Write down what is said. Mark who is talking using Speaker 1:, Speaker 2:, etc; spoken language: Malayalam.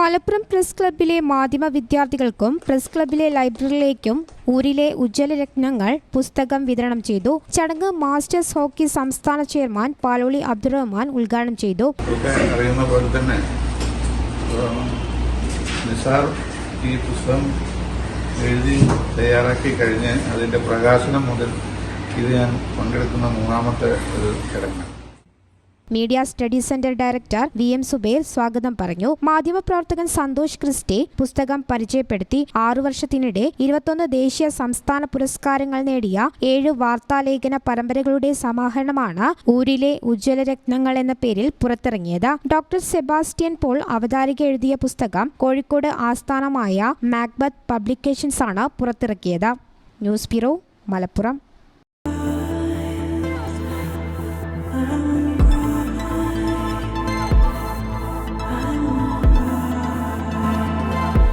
Speaker 1: മലപ്പുറം പ്രസ് ക്ലബ്ബിലെ മാധ്യമ വിദ്യാർത്ഥികൾക്കും പ്രസ് ക്ലബ്ബിലെ ലൈബ്രറിയിലേക്കും ഊരിലെ ഉജ്ജ്വല രത്നങ്ങൾ പുസ്തകം വിതരണം ചെയ്തു. ചടങ്ങ് മാസ്റ്റേഴ്സ് ഹോക്കി സംസ്ഥാന ചെയർമാൻ പാലോളി അബ്ദുറഹ്മാൻ ഉദ്ഘാടനം ചെയ്തു.
Speaker 2: അറിയുന്ന പോലെ തന്നെ നിസാർ ഈ പുസ്തകം എഴുതി തയ്യാറാക്കി കഴിഞ്ഞ് അതിന്റെ പ്രകാശനം മുതൽ ഇത് ഞാൻ പങ്കെടുക്കുന്ന മൂന്നാമത്തെ ഒരു ചടങ്ങ്
Speaker 1: media study centre director V M Zubair സ്വാഗതം പറഞ്ഞു. മാധ്യമപ്രവർത്തകൻ സന്തോഷ് ക്രിസ്റ്റി പുസ്തകം പരിചയപ്പെടുത്തി. ആറു വർഷത്തിനിടെ ഇരുപത്തൊന്ന് ദേശീയ സംസ്ഥാന പുരസ്കാരങ്ങൾ നേടിയ ഏഴ് വാർത്താലേഖന പരമ്പരകളുടെ സമാഹരണമാണ് ഊരിലെ ഉജ്ജ്വല രത്നങ്ങൾ എന്ന പേരിൽ പുറത്തിറങ്ങിയത്. ഡോക്ടർ സെബാസ്റ്റ്യൻ പോൾ അവതാരിക എഴുതിയ പുസ്തകം കോഴിക്കോട് ആസ്ഥാനമായ മാക്ബത്ത് പബ്ലിക്കേഷൻസ് ആണ് പുറത്തിറക്കിയത്. News bureau Malappuram.